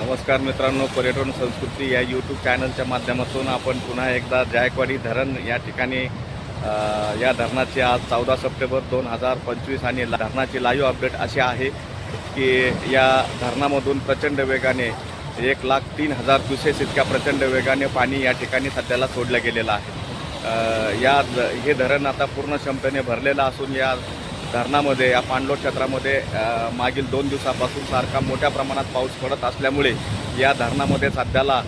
नमस्कार मित्रांनो पर्यटन संस्कृती या यूट्यूब चॅनलच्या माध्यमातून आपण पुन्हा एकदा जायकवाडी धरण या ठिकाणी या धरणाची आज चौदा सप्टेंबर दोन हजार पंचवीस आणि धरणाची लाईव्ह अपडेट अशी आहे की या धरणामधून प्रचंड वेगाने एक लाख तीन हजार क्युसेस इतक्या प्रचंड वेगाने पाणी या ठिकाणी सध्याला सोडलं गेलेलं आहे. या हे धरण आता पूर्ण क्षमतेने भरलेलं असून या धरणामध्ये या पाणलोट क्षेत्रामध्ये मागील दोन दिवसापासून सारखा मोठ्या प्रमाणात पाऊस पडत असल्यामुळे या धरणामध्ये सध्याला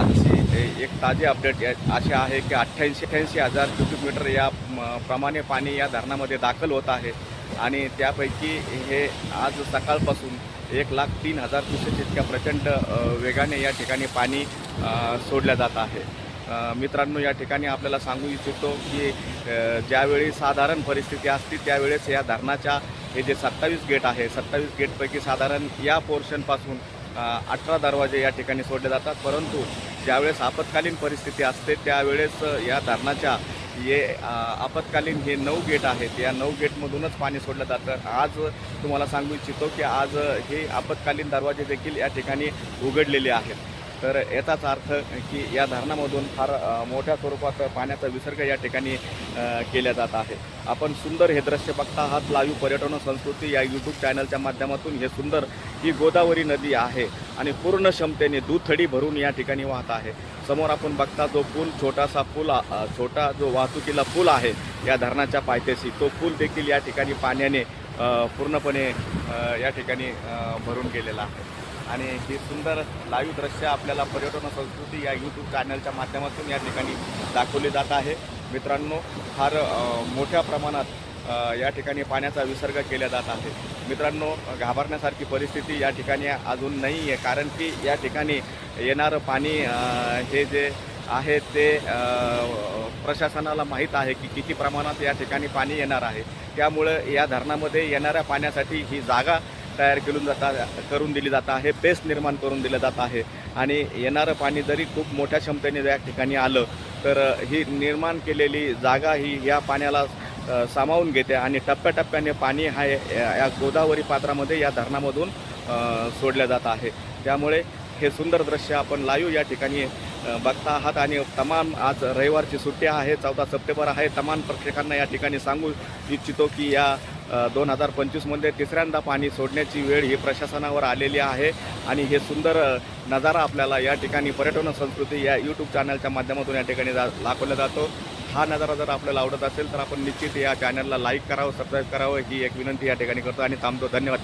आजची एक ताजी अपडेट असे आहे की अठ्ठ्याऐंशी अठ्ठ्याऐंशी हजार क्युबिक मीटर या म, प्रमाणे पाणी या धरणामध्ये दाखल होत आहे. आणि त्यापैकी हे आज सकाळपासून एक लाख तीन हजार क्युसेक इतक्या प्रचंड वेगाने या ठिकाणी पाणी सोडल्या जात आहे. मित्रांनो या ठिकाणी आपल्याला सांगू इच्छितो की ज्यावेळी साधारण परिस्थिती असते त्यावेळेस या धरणाच्या हे जे सत्तावीस गेट आहे सत्तावीस गेटपैकी साधारण या पोर्शनपासून अठरा दरवाजे या ठिकाणी सोडले जातात. परंतु ज्यावेळेस आपत्कालीन परिस्थिती असते त्यावेळेस या धरणाच्या हे आपत्कालीन हे नऊ गेट आहेत या नऊ गेटमधूनच पाणी सोडलं जातं. आज तुम्हाला सांगू इच्छितो की आज हे आपत्कालीन दरवाजे देखील या ठिकाणी उघडलेले आहेत. तर याचाच अर्थ की या धरणामधून फार मोठ्या स्वरूपात पाण्याचा विसर्ग या ठिकाणी केला जात आहे. आपण सुंदर हे दृश्य बघता आहात. लाईव्ह पर्यटन संस्कृती या यूट्यूब चॅनलच्या माध्यमातून हे सुंदर ही गोदावरी नदी आहे आणि पूर्ण क्षमतेने दुथडी भरून या ठिकाणी वाहत आहे. समोर आपण बघता जो पूल छोटासा पूल छोटा जो वाहतुकीला पूल आहे या धरणाच्या पायथ्याशी तो पूल देखील या ठिकाणी पाण्याने पूर्णपणे या ठिकाणी भरून गेलेला आहे. आणि ही सुंदर लाईव्ह दृश्य आपल्याला पर्यटन संस्कृती या यूट्यूब चॅनलच्या माध्यमातून या ठिकाणी दाखवली जात आहे. मित्रांनो फार मोठ्या प्रमाणात या ठिकाणी पाण्याचा विसर्ग केला जात आहे. मित्रांनो घाबरण्यासारखी परिस्थिती या ठिकाणी अजून नाही आहे कारण की या ठिकाणी येणारं पाणी हे जे आहे ते प्रशासनाला माहीत आहे की किती प्रमाणात या ठिकाणी पाणी येणार आहे. त्यामुळं या धरणामध्ये येणाऱ्या पाण्यासाठी ही जागा तयार केलून जाता करून दिली जात आहे बेस निर्माण करून दिलं जात आहे. आणि येणारं पाणी जरी खूप मोठ्या क्षमतेने या ठिकाणी आलं तर ही निर्माण केलेली जागा ही या पाण्याला सामावून घेते आणि टप्प्याटप्प्याने पाणी हा या या गोदावरी पात्रामध्ये या धरणामधून सोडल्या जात आहे. त्यामुळे हे सुंदर दृश्य आपण लाईव्ह या ठिकाणी बघता आहात आणि तमाम आज रविवारची सुट्टी आहे चौदा सप्टेंबर आहे. तमाम प्रेक्षकांना या ठिकाणी सांगू इच्छितो की या दोन हजार पंचवीसमध्ये तिसऱ्यांदा पाणी सोडण्याची वेळ ही प्रशासनावर आलेली आहे. आणि हे सुंदर नजारा आपल्याला या ठिकाणी पर्यटन संस्कृती या यूट्यूब चॅनलच्या माध्यमातून या ठिकाणी जा दाखवला जातो. हा नजारा जर आपल्याला आवडत असेल तर आपण निश्चित या चॅनलला लाईक करावं सबस्क्राईब करावं ही एक विनंती या ठिकाणी करतो. आणि थांबतो. धन्यवाद.